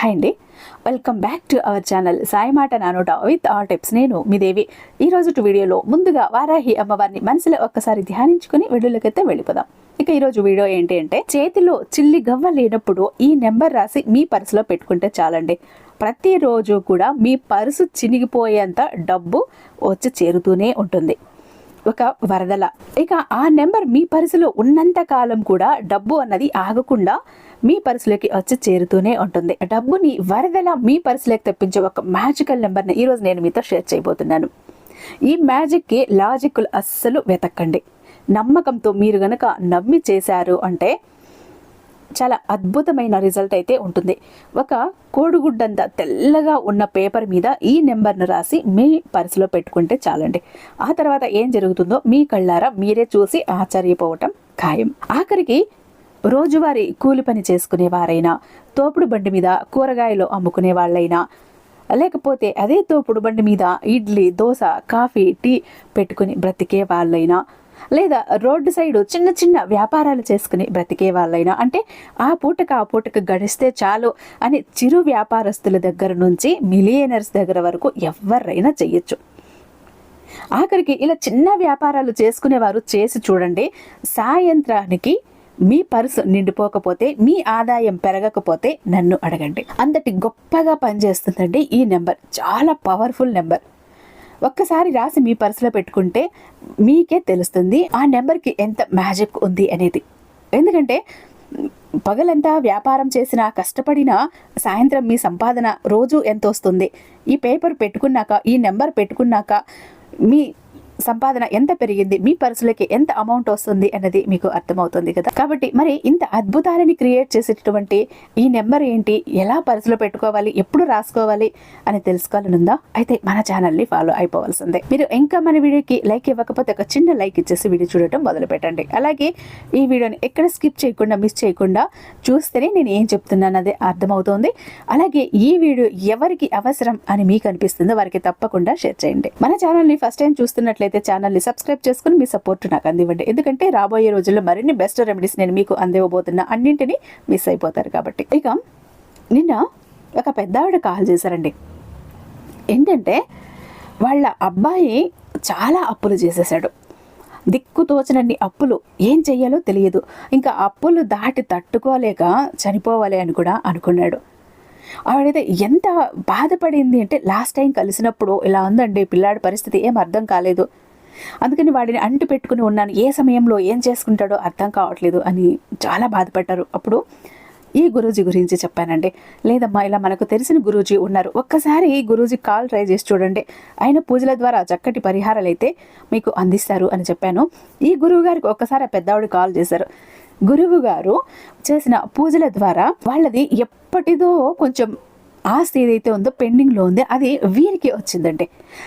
Hi అండి. Welcome back to our channel Sai మాట నానోట విత్ ఆల్ టిప్స్. నేను మీ దేవి. ఈ రోజు వీడియోలో ముందుగా వారాహి అమ్మవారిని మనసులో ఒక్కసారి ధ్యానించుకుని వీడియోలకైతే వెళ్ళిపోదాం. ఇక ఈరోజు వీడియో ఏంటి అంటే చేతిలో చిల్లి గవ్వ లేనప్పుడు ఈ నెంబర్ రాసి మీ పర్సులో పెట్టుకుంటే చాలండి. ప్రతిరోజు కూడా మీ పర్సు చినిగిపోయేంత డబ్బు వచ్చి చేరుతూనే ఉంటుంది. ఒక వరదల. ఇక ఆ నెంబర్ మీ పర్సులో ఉన్నంత కాలం కూడా డబ్బు అన్నది ఆగకుండా మీ పర్సులోకి వచ్చి చేరుతూనే ఉంటుంది. డబ్బుని వరదల మీ పర్సులోకి తెప్పించే ఒక మ్యాజికల్ నెంబర్ని ఈరోజు నేను మీతో షేర్ చేయబోతున్నాను. ఈ మ్యాజిక్కి లాజిక్లు అస్సలు వెతక్కండి నమ్మకంతో మీరు గనక నమ్మి చేశారు అంటే చాలా అద్భుతమైన రిజల్ట్ అయితే ఉంటుంది. ఒక కోడిగుడ్డంత తెల్లగా ఉన్న పేపర్ మీద ఈ నెంబర్ను రాసి మీ పర్సులో పెట్టుకుంటే చాలండి. ఆ తర్వాత ఏం జరుగుతుందో మీ కళ్ళారా మీరే చూసి ఆశ్చర్యపోవటం ఖాయం. ఆఖరికి రోజువారీ కూలి పని చేసుకునే వారైనా తోపుడు బండి మీద కూరగాయలు అమ్ముకునే వాళ్ళైనా లేకపోతే అదే తోపుడు బండి మీద ఇడ్లీ దోశ కాఫీ టీ పెట్టుకుని బ్రతికే వాళ్ళైనా లేదా రోడ్డు సైడు చిన్న చిన్న వ్యాపారాలు చేసుకుని బ్రతికే వాళ్ళైనా అంటే ఆ పూటకు ఆ పూటకు గడిస్తే చాలు అని చిరు వ్యాపారస్తుల దగ్గర నుంచి మిలియనర్స్ దగ్గర వరకు ఎవరైనా చెయ్యొచ్చు. ఆఖరికి ఇలా చిన్న వ్యాపారాలు చేసుకునేవారు చేసి చూడండి సాయంత్రానికి మీ పర్సు నిండిపోకపోతే మీ ఆదాయం పెరగకపోతే నన్ను అడగండి. అంతటి గొప్పగా పనిచేస్తుందండి ఈ నెంబర్. చాలా పవర్ఫుల్ నెంబర్. ఒక్కసారి రాసి మీ పర్సులో పెట్టుకుంటే మీకే తెలుస్తుంది ఆ నెంబర్కి ఎంత మ్యాజిక్ ఉంది అనేది. ఎందుకంటే పగలంతా వ్యాపారం చేసిన కష్టపడిన సాయంత్రం మీ సంపాదన రోజు ఎంత వస్తుంది ఈ పేపర్ పెట్టుకున్నాక ఈ నెంబర్ పెట్టుకున్నాక మీ సంపాదన ఎంత పెరిగింది? మీ పర్సులకి ఎంత అమౌంట్ వస్తుంది? అన్నది మీకు అర్థమవుతుంది కదా? కాబట్టి మరి ఇంత అద్భుతాలని క్రియేట్ చేసేటటువంటి ఈ నెంబర్ ఏంటి? ఎలా పర్సులో పెట్టుకోవాలి? ఎప్పుడు రాసుకోవాలి? అని తెలుసుకోవాలనుందా? అయితే మన ఛానల్ని ఫాలో అయిపోవాల్సిందే. మీరు ఇంకా మన వీడియోకి లైక్ ఇవ్వకపోతే ఒక చిన్న లైక్ ఇచ్చేసి వీడియో చూడటం మొదలు పెట్టండి అలాగే ఈ వీడియోని ఎక్కడ స్కిప్ చేయకుండా మిస్ చేయకుండా చూస్తేనే నేను ఏం చెప్తున్నాను అదే అర్థమవుతోంది. అలాగే ఈ వీడియో ఎవరికి అవసరం అని మీకు అనిపిస్తుందో వారికి తప్పకుండా షేర్ చేయండి. మన ఛానల్ని ఫస్ట్ టైం చూస్తున్నట్లయితే అయితే ఛానల్ని సబ్స్క్రైబ్ చేసుకుని మీ సపోర్ట్ నాకు అందివ్వండి. ఎందుకంటే రాబోయే రోజుల్లో మరిన్ని బెస్ట్ రెమెడీస్ నేను మీకు అందివ్వబోతున్నా అన్నింటినీ మిస్ అయిపోతారు కాబట్టి. ఇక నిన్న ఒక పెద్ద ఆవిడ కాల్ చేశారండి. ఏంటంటే వాళ్ళ అబ్బాయి చాలా అప్పులు చేసేసాడు దిక్కు తోచనన్ని అప్పులు ఏం చెయ్యాలో తెలియదు. ఇంకా అప్పులు దాటి తట్టుకోలేక చనిపోవాలి అని కూడా అనుకున్నాడు. ఆవిడైతే ఎంత బాధపడింది అంటే లాస్ట్ టైం కలిసినప్పుడు ఇలా ఉందండి పిల్లాడి పరిస్థితి ఏం అర్థం కాలేదు. అందుకని వాడిని అంటు పెట్టుకుని ఉన్నాను. ఏ సమయంలో ఏం చేసుకుంటాడో అర్థం కావట్లేదు అని చాలా బాధపడ్డారు. అప్పుడు ఈ గురూజీ గురించి చెప్పానండి. లేదమ్మా ఇలా మనకు తెలిసిన గురూజీ ఉన్నారు. ఒక్కసారి ఈ గురూజీ కాల్ ట్రై చేసి చూడండి. ఆయన పూజల ద్వారా చక్కటి పరిహారాలు అయితే మీకు అందిస్తారు అని చెప్పాను. ఈ గురువు గారికి ఒక్కసారి పెద్దవాడు కాల్ చేశారు. గురువు గారు చేసిన పూజల ద్వారా వాళ్ళది ఎప్పటిదో కొంచెం ఆస్తి ఏదైతే ఉందో పెండింగ్లో ఉంది అది వీరికి వచ్చిందండి.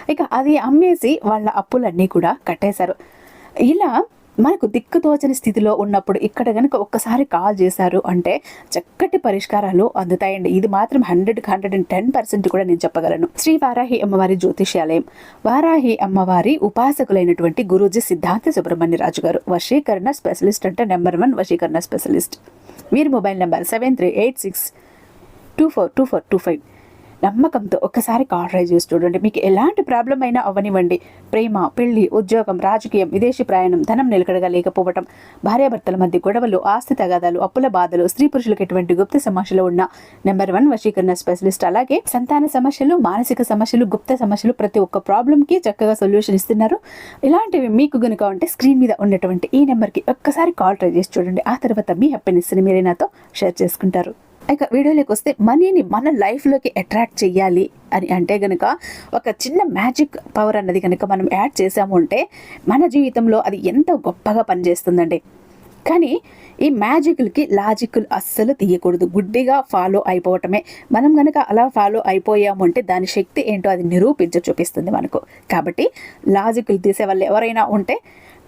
ఇక అది అమ్మేసి వాళ్ళ అప్పులన్నీ కూడా కట్టేశారు. ఇలా మనకు దిక్కుతోచని స్థితిలో ఉన్నప్పుడు ఇక్కడ కనుక ఒక్కసారి కాల్ చేశారు అంటే చక్కటి పరిష్కారాలు అందుతాయండి. ఇది మాత్రం hundred hundred and ten percent కూడా నేను చెప్పగలను. శ్రీ వారాహి అమ్మవారి జ్యోతిష్యాలయం. వారాహి అమ్మవారి ఉపాసకులైనటువంటి గురూజీ సిద్ధాంత సుబ్రహ్మణ్య రాజు గారు వశీకరణ స్పెషలిస్ట్ అంటే నెంబర్ వన్ వశీకరణ స్పెషలిస్ట్. వీరి mobile number seven three eight six two four two four two five. నమ్మకంతో ఒక్కసారి కాల్ ట్రై చేసి చూడండి. మీకు ఎలాంటి ప్రాబ్లం అయినా అవ్వనివ్వండి. ప్రేమ పెళ్ళి ఉద్యోగం రాజకీయం విదేశీ ప్రయాణం ధనం నిలకడగా లేకపోవటం భార్యాభర్తల మధ్య గొడవలు ఆస్తి తగాదాలు అప్పుల బాధలు స్త్రీ పురుషులకు ఎటువంటి గుప్త సమస్యలు ఉన్న నెంబర్ వన్ వశీకరణ స్పెషలిస్ట్. అలాగే సంతాన సమస్యలు మానసిక సమస్యలు గుప్త సమస్యలు ప్రతి ఒక్క ప్రాబ్లంకి చక్కగా సొల్యూషన్ ఇస్తున్నారు. ఇలాంటివి మీకు గనుక ఉంటే స్క్రీన్ మీద ఉన్నటువంటి ఈ నెంబర్కి ఒక్కసారి కాల్ ట్రై చేసి చూడండి. ఆ తర్వాత మీ హ్యాపీనెస్ని మీరే నాతో షేర్ చేసుకుంటారు. ఇక వీడియోలోకి వస్తే మనీని మన లైఫ్లోకి అట్రాక్ట్ చెయ్యాలి అని అంటే కనుక ఒక చిన్న మ్యాజిక్ పవర్ అన్నది కనుక మనం యాడ్ చేసాము అంటే మన జీవితంలో అది ఎంత గొప్పగా పనిచేస్తుందండి. కానీ ఈ మ్యాజిక్లకి లాజిక్లు అస్సలు తీయకూడదు. గుడ్డిగా ఫాలో అయిపోవటమే. మనం కనుక అలా ఫాలో అయిపోయాము అంటే దాని శక్తి ఏంటో అది నిరూపించి చూపిస్తుంది మనకు. కాబట్టి లాజిక్లు తీసే వాళ్ళు ఎవరైనా ఉంటే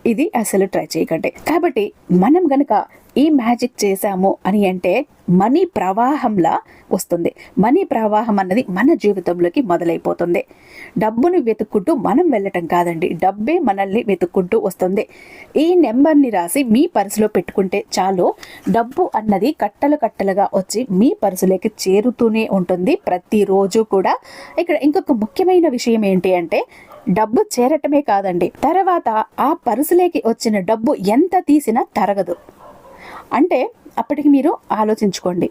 ఇది అసలు ట్రై చేయకండి. కాబట్టి మనం గనక ఈ మ్యాజిక్ చేసాము అని అంటే మనీ ప్రవాహంలా వస్తుంది. మనీ ప్రవాహం అన్నది మన జీవితంలోకి మొదలైపోతుంది. డబ్బును వెతుక్కుంటూ మనం వెళ్ళటం కాదండి. డబ్బే మనల్ని వెతుక్కుంటూ వస్తుంది. ఈ నెంబర్ని రాసి మీ పర్సులో పెట్టుకుంటే చాలు డబ్బు అన్నది కట్టలు కట్టలుగా వచ్చి మీ పర్సులోకి చేరుతూనే ఉంటుంది. ప్రతిరోజు కూడా. ఇక్కడ ఇంకొక ముఖ్యమైన విషయం ఏంటి అంటే డబ్బు చేరటమే కాదండి. తర్వాత ఆ పర్సులోకి వచ్చిన డబ్బు ఎంత తీసినా తరగదు. అంటే అప్పటికి మీరు ఆలోచించుకోండి.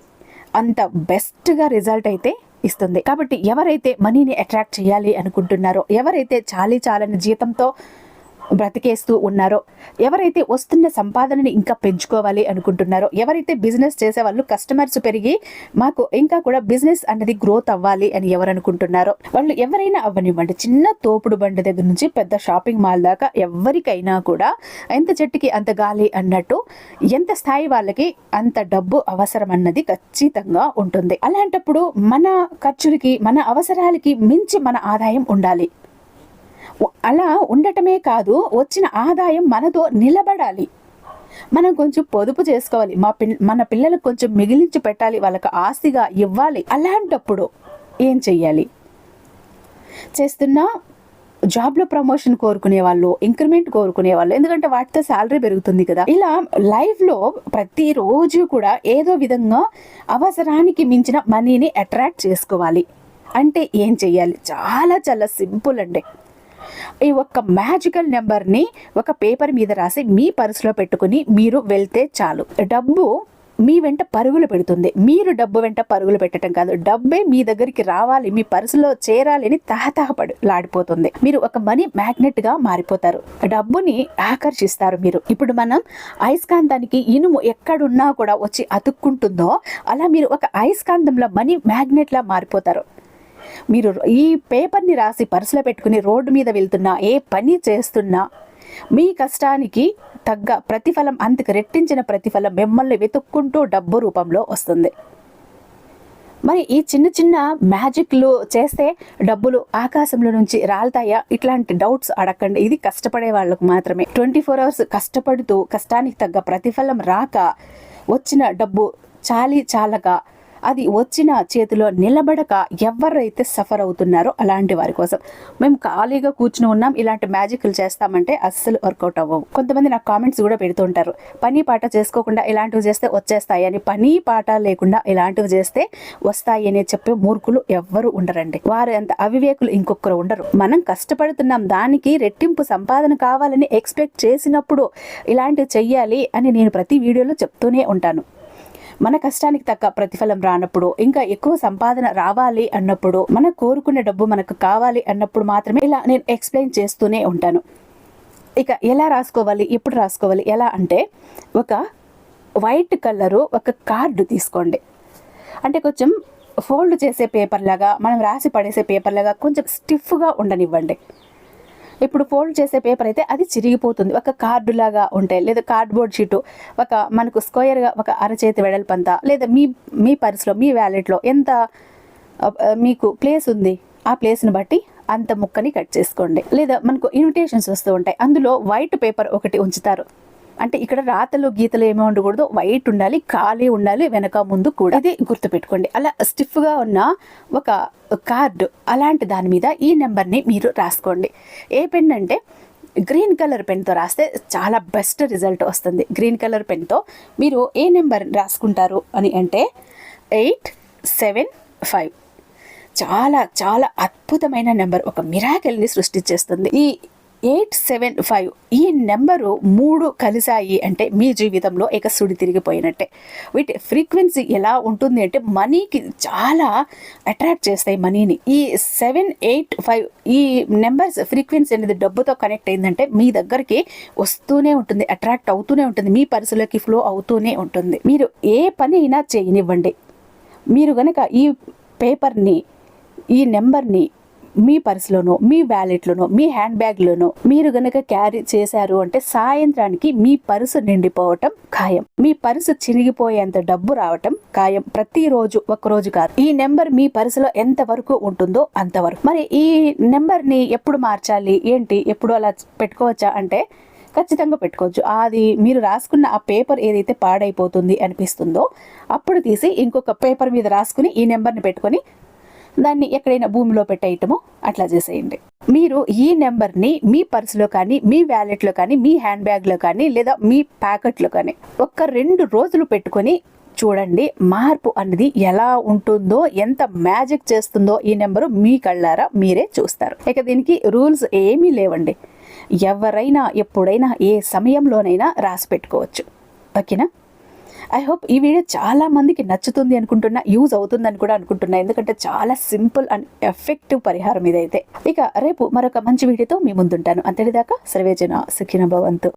అంత బెస్ట్గా రిజల్ట్ అయితే ఇస్తుంది. కాబట్టి ఎవరైతే మనీని అట్రాక్ట్ చేయాలి అనుకుంటున్నారో ఎవరైతే చాలీ చాలని జీతంతో బ్రతికేస్తూ ఉన్నారో? ఎవరైతే వస్తున్న సంపాదనని ఇంకా పెంచుకోవాలి అనుకుంటున్నారో? ఎవరైతే బిజినెస్ చేసే వాళ్ళు కస్టమర్స్ పెరిగి మాకు ఇంకా కూడా బిజినెస్ అన్నది గ్రోత్ అవ్వాలి అని ఎవరు అనుకుంటున్నారో? వాళ్ళు ఎవరైనా అవ్వనివ్వండి. చిన్న తోపుడు బండి దగ్గర నుంచి పెద్ద షాపింగ్ మాల్ దాకా ఎవరికైనా కూడా ఎంత చెట్టుకి అంత గాలి అన్నట్టు ఎంత స్థాయి వాళ్ళకి అంత డబ్బు అవసరం అన్నది ఖచ్చితంగా ఉంటుంది. అలాంటప్పుడు మన ఖర్చులకి మన అవసరాలకి మించి మన ఆదాయం ఉండాలి. అలా ఉండటమే కాదు వచ్చిన ఆదాయం మనతో నిలబడాలి. మనం కొంచెం పొదుపు చేసుకోవాలి. మా పిల్ మన పిల్లలకు కొంచెం మిగిలించి పెట్టాలి. వాళ్ళకి ఆస్తిగా ఇవ్వాలి. అలాంటప్పుడు ఏం చెయ్యాలి? చేస్తున్న జాబ్లో ప్రమోషన్ కోరుకునే వాళ్ళు ఇంక్రిమెంట్ కోరుకునే వాళ్ళు ఎందుకంటే వాటితో శాలరీ పెరుగుతుంది కదా. ఇలా లైఫ్లో ప్రతిరోజు కూడా ఏదో విధంగా అవసరానికి మించిన మనీని అట్రాక్ట్ చేసుకోవాలి. అంటే ఏం చెయ్యాలి? చాలా చాలా సింపుల్ అండి. ఈ ఒక్క మ్యాజికల్ నెంబర్ని ఒక పేపర్ మీద రాసి మీ పర్సులో పెట్టుకుని మీరు వెళ్తే చాలు. డబ్బు మీ వెంట పరుగులు పెడుతుంది. మీరు డబ్బు వెంట పరుగులు పెట్టడం కాదు. డబ్బే మీ దగ్గరికి రావాలి మీ పర్సులో చేరాలి అని తహతహపడి లాడిపోతుంది మీరు ఒక మనీ మ్యాగ్నెట్గా మారిపోతారు. డబ్బుని ఆకర్షిస్తారు మీరు. ఇప్పుడు మనం అయస్కాంతానికి ఇనుము ఎక్కడున్నా కూడా వచ్చి అతుక్కుంటుందో అలా మీరు ఒక అయస్కాంతంలో మనీ మ్యాగ్నెట్ లా మారిపోతారు. మీరు ఈ పేపర్ని రాసి పర్సులో పెట్టుకుని రోడ్డు మీద వెళ్తున్నా ఏ పని చేస్తున్నా మీ కష్టానికి తగ్గ ప్రతిఫలం అంతకు రెట్టించిన ప్రతిఫలం మిమ్మల్ని వెతుక్కుంటూ డబ్బు రూపంలో వస్తుంది. మరి ఈ చిన్న చిన్న మ్యాజిక్లు చేస్తే డబ్బులు ఆకాశంలో నుంచి రాలుతాయా? ఇట్లాంటి డౌట్స్ అడగండి ఇది కష్టపడే వాళ్ళకు మాత్రమే. ట్వంటీ ఫోర్ అవర్స్ కష్టపడుతూ కష్టానికి తగ్గ ప్రతిఫలం రాక వచ్చిన డబ్బు చాలి చాలగా అది వచ్చిన చేతిలో నిలబడక ఎవరైతే సఫర్ అవుతున్నారో అలాంటి వారి కోసం. మేము ఖాళీగా కూర్చుని ఉన్నాం ఇలాంటి మ్యాజిక్లు చేస్తామంటే అస్సలు వర్కౌట్ అవ్వవు. కొంతమంది నాకు కామెంట్స్ కూడా పెడుతుంటారు పని పాట చేసుకోకుండా ఇలాంటివి చేస్తే వచ్చేస్తాయి అని. పని పాట లేకుండా ఇలాంటివి చేస్తే వస్తాయి అని చెప్పే మూర్ఖులు ఎవ్వరు ఉండరండి. వారు అంత అవివేకులు ఇంకొకరు ఉండరు. మనం కష్టపడుతున్నాం దానికి రెట్టింపు సంపాదన కావాలని ఎక్స్పెక్ట్ చేసినప్పుడు ఇలాంటివి చెయ్యాలి అని నేను ప్రతి వీడియోలో చెప్తూనే ఉంటాను. మన కష్టానికి తగ్గ ప్రతిఫలం రానప్పుడు ఇంకా ఎక్కువ సంపాదన రావాలి అన్నప్పుడు మన కోరుకున్న డబ్బు మనకు కావాలి అన్నప్పుడు మాత్రమే ఇలా నేను ఎక్స్ప్లెయిన్ చేస్తూనే ఉంటాను. ఇక ఎలా రాసుకోవాలి ఎప్పుడు రాసుకోవాలి ఎలా అంటే ఒక వైట్ కలరు ఒక కార్డు తీసుకోండి. అంటే కొంచెం ఫోల్డ్ చేసే పేపర్ లాగా మనం రాసి పడేసే పేపర్ లాగా కొంచెం స్టిఫ్గా ఉండనివ్వండి. ఇప్పుడు ఫోల్డ్ చేసే పేపర్ అయితే అది చిరిగిపోతుంది. ఒక కార్డు లాగా ఉంటాయి లేదా కార్డ్బోర్డ్ షీటు ఒక మనకు స్క్వేర్గా ఒక అరచేతి వెడల్పంత లేదా మీ మీ పర్సులో మీ వ్యాలెట్లో ఎంత మీకు ప్లేస్ ఉంది ఆ ప్లేస్ని బట్టి అంత ముక్కని కట్ చేసుకోండి. లేదా మనకు ఇన్విటేషన్స్ వస్తూ ఉంటాయి. అందులో వైట్ పేపర్ ఒకటి ఉంచుతారు. అంటే ఇక్కడ రాతలు గీతలు ఏమి ఉండకూడదు వైట్ ఉండాలి ఖాళీ ఉండాలి వెనక ముందు కూడా. ఇది గుర్తుపెట్టుకోండి. అలా స్టిఫ్గా ఉన్న ఒక కార్డు అలాంటి దాని మీద ఈ నెంబర్ని మీరు రాసుకోండి. ఏ పెన్ అంటే గ్రీన్ కలర్ పెన్తో రాస్తే చాలా బెస్ట్ రిజల్ట్ వస్తుంది. గ్రీన్ కలర్ పెన్తో మీరు ఏ నెంబర్ రాసుకుంటారు అని అంటే ఎయిట్ సెవెన్ ఫైవ్ చాలా చాలా అద్భుతమైన నెంబర్ ఒక మిరాకెల్ని సృష్టించేస్తుంది. ఈ ఎయిట్ సెవెన్ ఫైవ్ ఈ నెంబరు మూడు కలిసాయి అంటే మీ జీవితంలో ఇక సుడి తిరిగిపోయినట్టే. వీటి ఫ్రీక్వెన్సీ ఎలా ఉంటుంది అంటే మనీకి చాలా అట్రాక్ట్ చేస్తాయి మనీని. ఈ సెవెన్ ఎయిట్ ఫైవ్ ఈ నెంబర్స్ ఫ్రీక్వెన్సీ అనేది డబ్బుతో కనెక్ట్ అయిందంటే మీ దగ్గరికి వస్తూనే ఉంటుంది అట్రాక్ట్ అవుతూనే ఉంటుంది మీ పరిసలోకి ఫ్లో అవుతూనే ఉంటుంది. మీరు ఏ పని అయినా చేయనివ్వండి. మీరు గనక ఈ పేపర్ని ఈ నెంబర్ని మీ పర్సులోనో మీ వ్యాలెట్లోనో మీ హ్యాండ్ బ్యాగ్లోనో మీరు గనక క్యారీ చేశారు అంటే సాయంత్రానికి మీ పర్సు నిండిపోవటం ఖాయం. మీ పర్సు చిరిగిపోయేంత డబ్బు రావటం ఖాయం. ప్రతిరోజు రోజు కాదు. ఈ నెంబర్ మీ పర్సులో ఎంత వరకు ఉంటుందో అంతవరకు మరి ఈ నెంబర్ని ఎప్పుడు మార్చాలి? ఏంటి? ఎప్పుడు అలా పెట్టుకోవచ్చా? అంటే ఖచ్చితంగా పెట్టుకోవచ్చు. అది మీరు రాసుకున్న ఆ పేపర్ ఏదైతే పాడైపోతుంది అనిపిస్తుందో అప్పుడు తీసి ఇంకొక పేపర్ మీద రాసుకుని ఈ నెంబర్ని పెట్టుకొని దాన్ని ఎక్కడైనా భూమిలో పెట్టేయటమో అట్లా చేసేయండి. మీరు ఈ నెంబర్ని మీ పర్సులో కానీ మీ వ్యాలెట్లో కానీ మీ హ్యాండ్ బ్యాగ్లో కానీ లేదా మీ ప్యాకెట్లో కానీ ఒక్క రెండు రోజులు పెట్టుకొని చూడండి మార్పు అనేది ఎలా ఉంటుందో ఎంత మ్యాజిక్ చేస్తుందో ఈ నెంబరు మీ కళ్ళారా మీరే చూస్తారు. ఇక దీనికి రూల్స్ ఏమీ లేవండి. ఎవరైనా ఎప్పుడైనా ఏ సమయంలోనైనా రాసి పెట్టుకోవచ్చు. ఓకేనా? ఐ హోప్ ఈ వీడియో చాలా మందికి నచ్చుతుంది అనుకుంటున్నా యూజ్ అవుతుందని కూడా అనుకుంటున్నా. ఎందుకంటే చాలా సింపుల్ అండ్ ఎఫెక్టివ్ పరిహారం ఇదైతే. ఇక రేపు మరొక మంచి వీడియోతో మీ ముందుంటాను. అంతటిదాకా సర్వేజన సుఖిన భవంతు